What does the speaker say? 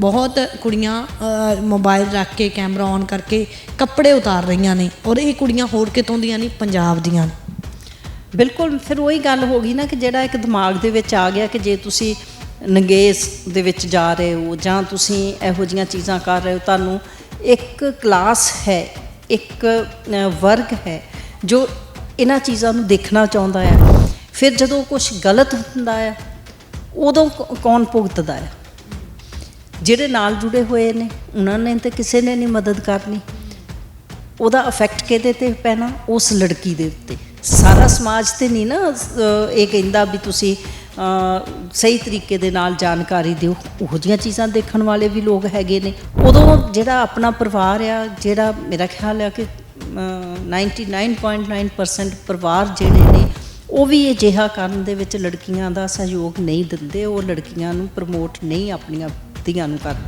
ਬਹੁਤ ਕੁੜੀਆਂ ਅ, ਮੋਬਾਈਲ ਰੱਖ ਕੇ ਕੈਮਰਾ ਔਨ ਕਰਕੇ ਕੱਪੜੇ ਉਤਾਰ ਰਹੀਆਂ ਨੇ ਔਰ ਇਹ ਕੁੜੀਆਂ ਹੋਰ ਕਿਤੋਂ ਦੀਆਂ ਨਹੀਂ ਪੰਜਾਬ ਦੀਆਂ ਬਿਲਕੁਲ ਫਿਰ ਉਹੀ ਗੱਲ ਹੋ ਗਈ ਨਾ ਕਿ ਜਿਹੜਾ ਇੱਕ ਦਿਮਾਗ ਦੇ ਵਿੱਚ ਆ ਗਿਆ ਕਿ ਜੇ ਤੁਸੀਂ ਨੰਗੇਸ ਦੇ ਵਿੱਚ ਜਾ ਰਹੇ ਹੋ ਜਾਂ ਤੁਸੀਂ ਇਹੋ ਜੀਆਂ ਚੀਜ਼ਾਂ ਕਰ ਰਹੇ ਹੋ ਤੁਹਾਨੂੰ ਇੱਕ ਕਲਾਸ ਹੈ ਇੱਕ ਵਰਗ ਹੈ ਜੋ ਇਹਨਾਂ ਚੀਜ਼ਾਂ ਨੂੰ ਦੇਖਣਾ ਚਾਹੁੰਦਾ ਹੈ। ਫਿਰ ਜਦੋਂ ਕੁਝ ਗਲਤ ਹੁੰਦਾ ਹੈ ਉਦੋਂ ਕੌਣ ਭੁਗਤਦਾ ਹੈ? ਜਿਹੜੇ ਨਾਲ ਜੁੜੇ ਹੋਏ ਨੇ ਉਹਨਾਂ ਨੇ ਤਾਂ ਕਿਸੇ ਨੇ ਨਹੀਂ ਮਦਦ ਕਰਨੀ। ਉਹਦਾ ਇਫੈਕਟ ਕਿਹਦੇ ਤੇ ਪੈਣਾ? ਉਸ ਲੜਕੀ ਦੇ ਉੱਤੇ। ਸਾਰਾ ਸਮਾਜ ਤੇ ਨਹੀਂ ਨਾ ਇਹ ਕਹਿੰਦਾ ਵੀ ਤੁਸੀਂ ਸਹੀ ਤਰੀਕੇ ਦੇ ਨਾਲ ਜਾਣਕਾਰੀ ਦਿਓ। ਉਹੋ ਜਿਹੀਆਂ ਚੀਜ਼ਾਂ ਦੇਖਣ ਵਾਲੇ ਵੀ ਲੋਕ ਹੈਗੇ ਨੇ। ਉਦੋਂ ਜਿਹੜਾ ਆਪਣਾ ਪਰਿਵਾਰ ਆ ਜਿਹੜਾ ਮੇਰਾ ਖਿਆਲ ਆ ਕਿ ਅਹ, 99.9% ਪਰਿਵਾਰ ਜਿਹੜੇ ਨੇ ਉਹ ਵੀ ਅਜਿਹਾ ਕਰਨ ਦੇ ਵਿੱਚ ਲੜਕੀਆਂ ਦਾ ਸਹਿਯੋਗ ਨਹੀਂ ਦਿੰਦੇ। ਉਹ ਲੜਕੀਆਂ ਨੂੰ ਪ੍ਰਮੋਟ ਨਹੀਂ ਆਪਣੀਆਂ ating anukat